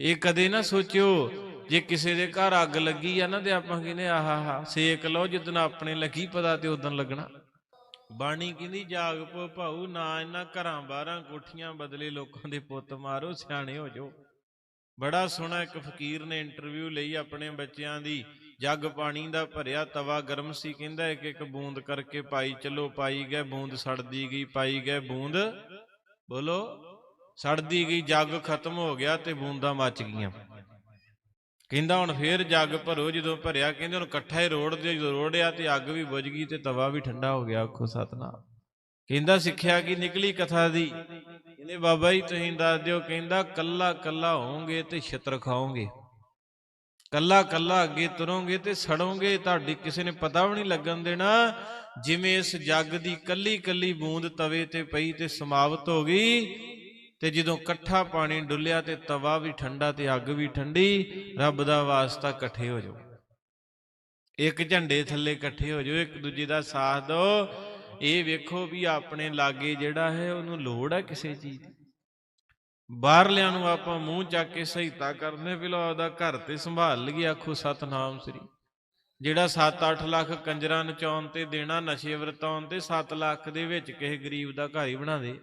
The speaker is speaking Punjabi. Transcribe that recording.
ਇਹ ਕਦੇ ਨਾ ਸੋਚਿਓ, ਜੇ ਕਿਸੇ ਦੇ ਘਰ ਅੱਗ ਲੱਗੀ ਆ ਨਾ ਤੇ ਆਪਾਂ ਕਹਿੰਦੇ, ਆਹਾ ਸੇਕ ਲਓ ਜਿੱਦਣ ਆਪਣੇ ਲੱਗੀ ਪਤਾ ਤੇ ਉਦੋਂ ਲੱਗਣਾ। ਬਾਣੀ ਕਹਿੰਦੀ, ਜਾਗ ਪੋ ਭਾਊ, ਨਾ ਇਹਨਾਂ ਘਰਾਂ ਬਾਹਰਾਂ ਕੋਠੀਆਂ ਬਦਲੇ ਲੋਕਾਂ ਦੇ ਪੁੱਤ ਮਾਰੋ, ਸਿਆਣੇ ਹੋ ਜਾਓ। ਬੜਾ ਸੋਹਣਾ ਇੱਕ ਫਕੀਰ ਨੇ ਇੰਟਰਵਿਊ ਲਈ ਆਪਣੇ ਬੱਚਿਆਂ ਦੀ। ਜੱਗ ਪਾਣੀ ਦਾ ਭਰਿਆ ਤਵਾ ਗਰਮ ਸੀ, ਕਹਿੰਦਾ ਇੱਕ ਇੱਕ ਬੂੰਦ ਕਰਕੇ ਪਾਈ, ਚਲੋ ਪਾਈ ਗਏ, ਬੂੰਦ ਸੜਦੀ ਗਈ, ਪਾਈ ਗਏ, ਬੂੰਦ। ਬੋਲੋ। ਸੜਦੀ ਗਈ, ਜੱਗ ਖਤਮ ਹੋ ਗਿਆ ਤੇ ਬੂੰਦਾਂ ਮੱਚ ਗਈਆਂ। ਕਹਿੰਦਾ ਹੁਣ ਫੇਰ ਜੱਗ ਭਰੋ, ਜਦੋਂ ਭਰਿਆ, ਕਹਿੰਦੇ ਹੁਣ ਇਕੱਠਾ ਹੀ ਰੋੜ ਦਿਓ ਜਦੋਂ ਰੋੜਿਆ ਤੇ ਅੱਗ ਵੀ ਬੁਝ ਗਈ ਤੇ ਤਵਾ ਵੀ ਠੰਡਾ ਹੋ ਗਿਆ, ਆਖੋ ਸਤਨਾਮ। ਕਹਿੰਦਾ ਸਿੱਖਿਆ ਕੀ ਨਿਕਲੀ ਕਥਾ ਦੀ? ਕਹਿੰਦੇ ਬਾਬਾ ਜੀ, ਤੁਸੀਂ ਦੱਸ ਦਿਓ, ਕਹਿੰਦਾ ਕੱਲਾ ਕੱਲਾ ਹੋਵੋਗੇ ਤੇ ਛਿੱਤਰ ਖਾਓਗੇ। ਕੱਲਾ ਕੱਲਾ ਅੱਗੇ ਤੁਰੋਗੇ ਤੇ ਸੜੋਗੇ, ਤੁਹਾਡੀ ਕਿਸੇ ਨੇ ਪਤਾ ਵੀ ਨਹੀਂ ਲੱਗਣ ਦੇਣਾ। ਜਿਵੇਂ ਇਸ ਜੱਗ ਦੀ ਕੱਲੀ ਕੱਲੀ ਬੂੰਦ ਤਵੇ ਤੇ ਪਈ ਤੇ ਸਮਾਪਤ ਹੋ ਗਈ ਤੇ ਜਦੋਂ ਇਕੱਠਾ ਪਾਣੀ ਡੁੱਲਿਆ ਤੇ ਤਵਾ ਵੀ ਠੰਡਾ ਤੇ ਅੱਗ ਵੀ ਠੰਡੀ, ਰੱਬ ਦਾ ਵਾਸਤਾ ਇਕੱਠੇ ਹੋ ਜਾਓ। ਇੱਕ ਝੰਡੇ ਥੱਲੇ ਇਕੱਠੇ ਹੋ ਜਾਓ, ਇੱਕ ਦੂਜੇ ਦਾ ਸਾਥ ਦਿਓ। ਇਹ ਵੇਖੋ ਵੀ ਆਪਣੇ ਲਾਗੇ ਜਿਹੜਾ ਹੈ ਉਹਨੂੰ ਲੋੜ ਹੈ ਕਿਸੇ ਚੀਜ਼ ਦੀ। ਬਾਹਰਲਿਆਂ ਨੂੰ ਆਪਾਂ ਮੂੰਹ ਚੱਕ ਕੇ ਸਹਾਇਤਾ ਕਰਨੇ ਪਹਿਲਾਂ ਉਹਦਾ ਘਰ ਤੇ ਸੰਭਾਲ ਲਈਏ, ਆਖੋ ਸਤਨਾਮ ਸ੍ਰੀ। ਜਿਹੜਾ 7-8 ਲੱਖ ਕੰਜਰਾਂ ਨਚਾਉਣ ਤੇ ਦੇਣਾ, ਨਸ਼ੇ ਵਰਤਾਉਣ ਤੇ 7 ਲੱਖ ਦੇ ਵਿੱਚ ਕਿਸੇ ਗਰੀਬ ਦਾ ਘਰ ਹੀ ਬਣਾ ਦੇ।